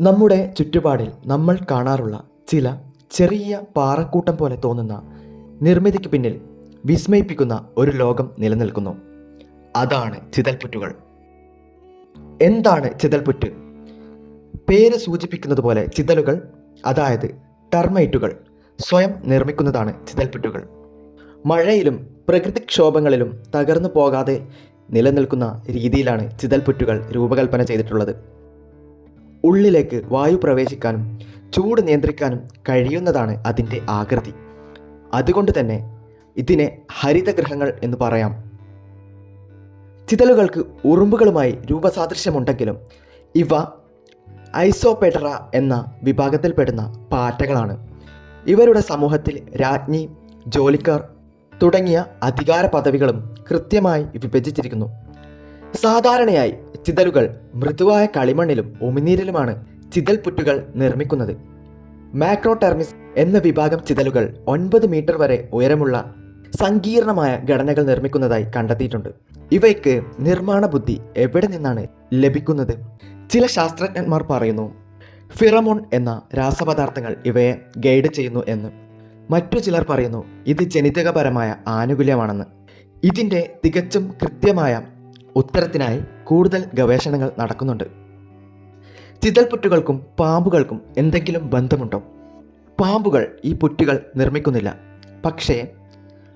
നമ്മുടെ ചുറ്റുപാടിൽ നമ്മൾ കാണാറുള്ള ചില ചെറിയ പാറക്കൂട്ടം പോലെ തോന്നുന്ന നിർമ്മിതിക്ക് പിന്നിൽ വിസ്മയിപ്പിക്കുന്ന ഒരു ലോകം നിലനിൽക്കുന്നു. അതാണ് ചിതൽപുറ്റുകൾ. എന്താണ് ചിതൽപുറ്റ്? പേര് സൂചിപ്പിക്കുന്നത് പോലെ ചിതലുകൾ അതായത് ടർമൈറ്റുകൾ സ്വയം നിർമ്മിക്കുന്നതാണ് ചിതൽപുറ്റുകൾ. മഴയിലും പ്രകൃതിക്ഷോഭങ്ങളിലും തകർന്നു പോകാതെ നിലനിൽക്കുന്ന രീതിയിലാണ് ചിതൽപുറ്റുകൾ രൂപകൽപ്പന ചെയ്തിട്ടുള്ളത്. ഉള്ളിലേക്ക് വായു പ്രവേശിക്കാനും ചൂട് നിയന്ത്രിക്കാനും കഴിയുന്നതാണ് അതിന്റെ ആകൃതി. അതുകൊണ്ട് തന്നെ ഇതിനെ ഹരിതഗ്രഹങ്ങൾ എന്ന് പറയാം. ചിതലുകൾക്ക് ഉറുമ്പുകളുമായി രൂപസാദൃശ്യമുണ്ടെങ്കിലും ഇവ ഐസോപെട്ര എന്ന വിഭാഗത്തിൽപ്പെടുന്ന പാറ്റകളാണ്. ഇവരുടെ സമൂഹത്തിൽ രാജ്ഞി ജോലിക്കാർ തുടങ്ങിയ അധികാര പദവികളും കൃത്യമായി വിഭജിച്ചിരിക്കുന്നു. സാധാരണയായി ചിതലുകൾ മൃദുവായ കളിമണ്ണിലും ഉമിനീരിലുമാണ് ചിതൽപുറ്റുകൾ നിർമ്മിക്കുന്നത്. മാക്രോടെർമിസ് എന്ന വിഭാഗം ചിതലുകൾ ഒൻപത് മീറ്റർ വരെ ഉയരമുള്ള സങ്കീർണമായ ഘടനകൾ നിർമ്മിക്കുന്നതായി കണ്ടെത്തിയിട്ടുണ്ട്. ഇവയ്ക്ക് നിർമ്മാണ ബുദ്ധി എവിടെ നിന്നാണ് ലഭിക്കുന്നത്? ചില ശാസ്ത്രജ്ഞന്മാർ പറയുന്നു ഫിറമോൺ എന്ന രാസപദാർത്ഥങ്ങൾ ഇവയെ ഗൈഡ് ചെയ്യുന്നു എന്ന്. മറ്റു ചിലർ പറയുന്നു ഇത് ജനിതകപരമായ ആനുകൂല്യമാണെന്ന്. ഇതിന്റെ തികച്ചും കൃത്യമായ ഉത്തരത്തിനായി കൂടുതൽ ഗവേഷണങ്ങൾ നടക്കുന്നുണ്ട്. ചിതൽപുറ്റുകൾക്കും പാമ്പുകൾക്കും എന്തെങ്കിലും ബന്ധമുണ്ടോ? പാമ്പുകൾ ഈ പുറ്റുകൾ നിർമ്മിക്കുന്നില്ല. പക്ഷേ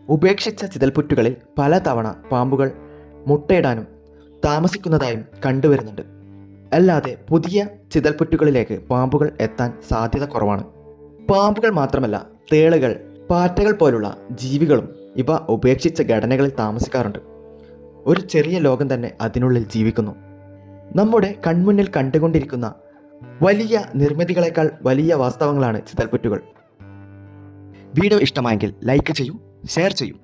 ഉപേക്ഷിച്ച ചിതൽപുറ്റുകളിൽ പലതവണ പാമ്പുകൾ മുട്ടയിടാനും താമസിക്കുന്നതായും കണ്ടുവരുന്നുണ്ട്. അല്ലാതെ പുതിയ ചിതൽപുറ്റുകളിലേക്ക് പാമ്പുകൾ എത്താൻ സാധ്യത കുറവാണ്. പാമ്പുകൾ മാത്രമല്ല തേളുകൾ പാറ്റകൾ പോലുള്ള ജീവികളും ഇവ ഉപേക്ഷിച്ച ഘടനകളിൽ താമസിക്കാറുണ്ട്. ഒരു ചെറിയ ലോകം തന്നെ അതിനുള്ളിൽ ജീവിക്കുന്നു. നമ്മുടെ കൺമുന്നിൽ കണ്ടുകൊണ്ടിരിക്കുന്ന വലിയ നിർമ്മിതികളെക്കാൾ വലിയ വാസ്തവങ്ങളാണ് ചിതൽപുറ്റുകൾ വീഡിയോ ഇഷ്ടമായെങ്കിൽ ലൈക്ക് ചെയ്യൂ ഷെയർ ചെയ്യൂ.